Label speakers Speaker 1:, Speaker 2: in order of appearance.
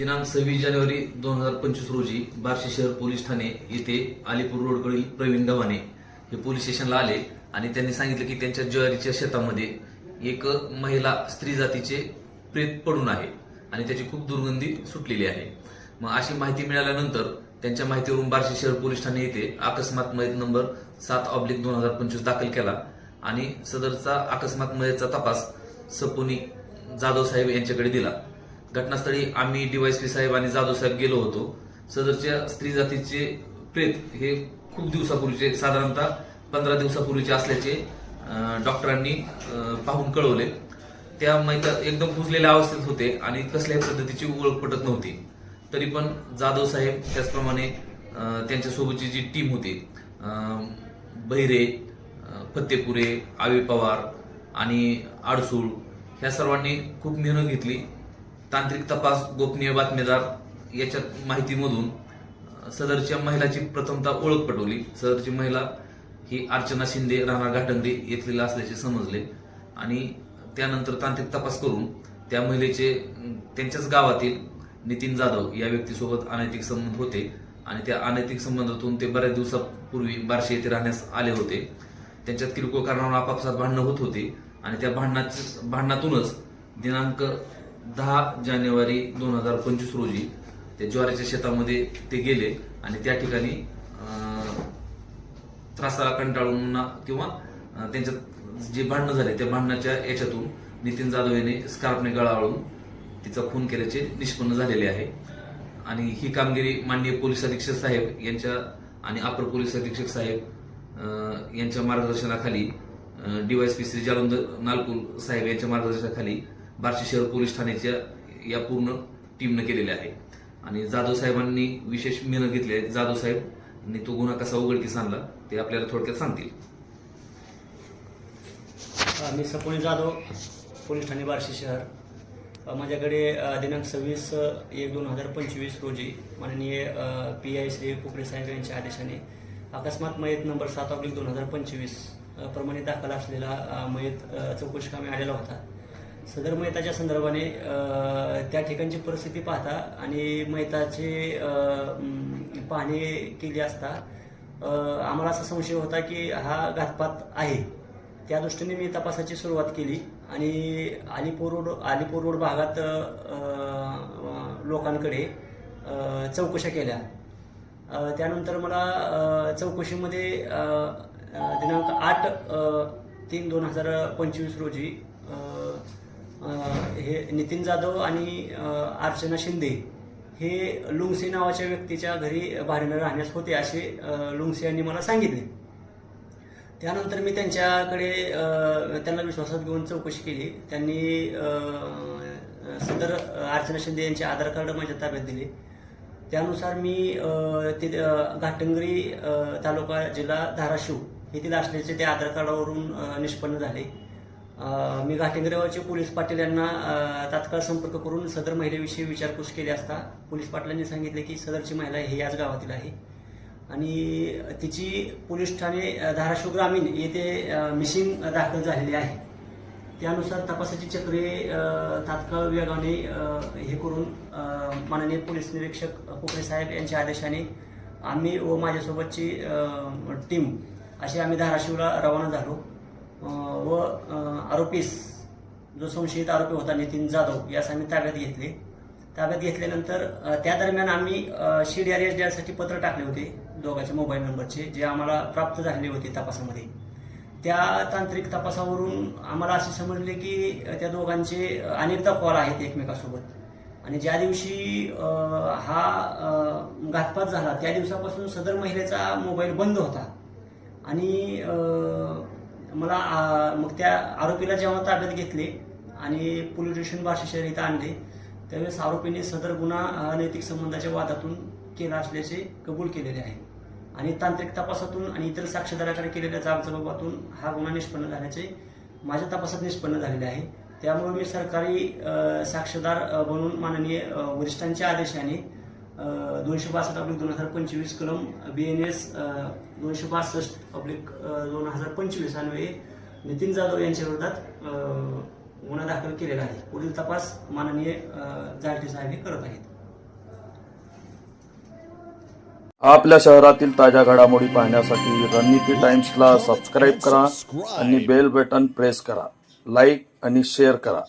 Speaker 1: दिनांक सव्वीस जानेवारी दोन हजार पंचवीस रोजी बार्शी शहर पोलीस ठाणे येथे अलीपूर रोडकडील प्रवीण गव्हाणे हे पोलीस स्टेशनला आले आणि त्यांनी सांगितलं की त्यांच्या ज्वारीच्या शेतामध्ये एक महिला स्त्री जातीचे प्रेत पडून आहे आणि त्याची खूप दुर्गंधी सुटलेली आहे. मग अशी माहिती मिळाल्यानंतर त्यांच्या माहितीवरून बार्शी शहर पोलीस ठाणे येथे अकस्मात मयत नंबर सात ऑब्लिक दोन हजार पंचवीस दाखल केला आणि सदरचा अकस्मात मयतचा तपास सपोनी जाधव साहेब यांच्याकडे दिला. घटनास्थळी आम्ही डीवायसपी साहेब आणि जाधव साहेब गेलो होतो. सदरच्या स्त्री जातीचे प्रेत हे खूप दिवसापूर्वीचे साधारणतः पंधरा दिवसापूर्वीचे असल्याचे डॉक्टरांनी पाहून कळवले. त्या मैता एकदम कुजलेल्या अवस्थेत होते आणि कसल्याही पद्धतीची ओळख पटत नव्हती. तरी पण जाधव साहेब त्याचप्रमाणे त्यांच्यासोबतची जी टीम होती बहिरे फत्तेपुरे आवी पवार आणि आडसूळ ह्या सर्वांनी खूप मेहनत घेतली. तांत्रिक तपास गोपनीय बातमीदार याच्यात माहितीमधून सदरच्या महिलाची प्रथमता ओळख पटवली. सदरची महिला ही अर्चना शिंदे राहणार घाटंगरी येथलेला असल्याचे समजले. आणि त्यानंतर तांत्रिक तपास करून त्या महिलेचे त्यांच्याच गावातील नितीन जाधव या व्यक्तीसोबत अनैतिक संबंध होते. आणि त्या अनैतिक संबंधातून ते बऱ्याच दिवसापूर्वी बार्शी येथे राहण्यास आले होते. त्यांच्यात किरकोळ कारणावर आपापसात भांडणं होत होते. आणि त्या भांडणाच भांडणातूनच दिनांक दहा जानेवारी दोन हजार पंचवीस रोजी ते ज्वारीच्या शेतामध्ये ते गेले आणि त्या ठिकाणी त्रासाला कंटाळून ना- किंवा त्यांच्यात जे भांडणं झाले त्या भांडणाच्या याच्यातून नितीन जाधव यांनी स्कार्फने गळावळून तिचा खून केल्याचे निष्पन्न झालेले आहे. आणि ही कामगिरी माननीय पोलीस अधीक्षक साहेब यांच्या आणि अपर पोलीस अधीक्षक साहेब यांच्या मार्गदर्शनाखाली डीवायसपी श्री जालंधर नालपूर साहेब यांच्या मार्गदर्शनाखाली बार्शी शहर पोलीस ठाण्याच्या या पूर्ण टीमनं केलेले आहे. आणि जाधव साहेबांनी विशेष मेहनत घेतली आहे. जाधव साहेब तो गुन्हा कसा उघडकीस आणला ते आपल्याला थोडक्यात सांगतील.
Speaker 2: मी सपोनी जाधव पोलीस ठाणे बार्शी शहर. माझ्याकडे दिनांक सव्वीस एक दोन हजार पंचवीस रोजी माननीय पी आय श्री कोकरे साहेब यांच्या आदेशाने अकस्मात मयत नंबर सात ऑब्लिक दोन हजार पंचवीस प्रमाणे दाखल असलेला मयत चौकशी कामी आलेला होता. सदर मैताच्या संदर्भाने त्या ठिकाणची परिस्थिती पाहता आणि मैताचे पाहणी केली असता आम्हाला असा संशय होता की हा घातपात आहे. त्या दृष्टीने मी तपासाची सुरुवात केली आणि अलिपूर रोड अलिपूर रोड भागात लोकांकडे चौकशा केल्या. त्यानंतर मला चौकशीमध्ये दिनांक आठ तीन दोन हजार पंचवीस रोजी हे नितीन जाधव आणि अर्चना शिंदे हे लुंगसे नावाच्या व्यक्तीच्या घरी भाड्यानं राहण्यास होते असे लुंगसे यांनी मला सांगितले. त्यानंतर मी त्यांच्याकडे त्यांना विश्वासात घेऊन चौकशी केली. त्यांनी सदर अर्चना शिंदे यांचे आधार कार्ड माझ्या ताब्यात दिले. त्यानुसार मी अ, ते घाटंगरी तालुका जिल्हा धाराशिव येथील असल्याचे त्या आधार कार्डावरून निष्पन्न झाले. मी घाटेंगरेवाचे पोलीस पाटील यांना तात्काळ संपर्क करून सदर महिलेविषयी विचारपूस केली असता पोलीस पाटलांनी सांगितले की सदरची महिला ही याच गावातील आहे. आणि तिची पोलीस ठाणे धाराशिव ग्रामीण येथे मिसिंग दाखल झालेली आहे. त्यानुसार तपासाची चक्रे तात्काळ विभागाने हे करून माननीय पोलीस निरीक्षक कोकणे साहेब यांच्या आदेशाने आम्ही व माझ्यासोबतची टीम अशी आम्ही धाराशिवला रवाना झालो. व आरोपीस जो संशयित आरोपी होता नितीन जाधव यास आम्ही ताब्यात घेतले. ताब्यात घेतल्यानंतर त्या दरम्यान आम्ही C D R S D आरसाठी पत्र टाकले होते दोघांच्या मोबाईल नंबरचे जे आम्हाला प्राप्त झालेले होते तपासामध्ये. त्या तांत्रिक तपासावरून आम्हाला असे समजले की त्या दोघांचे अनेकदा कॉल आहेत एकमेकासोबत. आणि ज्या दिवशी हा घातपात झाला त्या दिवसापासून सदर महिलेचा मोबाईल बंद होता. आणि मला मग त्या आरोपीला जेव्हा ताब्यात घेतले आणि पोलीस स्टेशन बार्शी शहर इथं आणले त्यावेळेस आरोपीने सदर गुन्हा अनैतिक संबंधाच्या वादातून केला असल्याचे कबूल केलेले आहे. आणि तांत्रिक तपासातून आणि इतर साक्षीदाराकडे केलेल्या जाबजबाबातून हा गुन्हा निष्पन्न झाल्याचे माझ्या तपासात निष्पन्न झालेले आहे. त्यामुळे मी सरकारी साक्षीदार बनून माननीय वरिष्ठांच्या आदेशाने दोनशे बासष्ट अब्लिक दोन हजार पंचवीस कलम बी एन एस दोनशे बासष्ट अब्लिक दोन हजार पंचवीस अन्वये नितीन जाधव यांच्या विरोधात गुन्हा दाखल केलेला आहे. पुढील तपास माननीय जायटे साहेब करत आहेत.
Speaker 3: आपल्या शहरातील ताज्या घडामोडी पाहण्यासाठी रणनीती टाइम्सला सबस्क्राईब करा आणि बेल बटन प्रेस करा. लाईक आणि शेअर करा.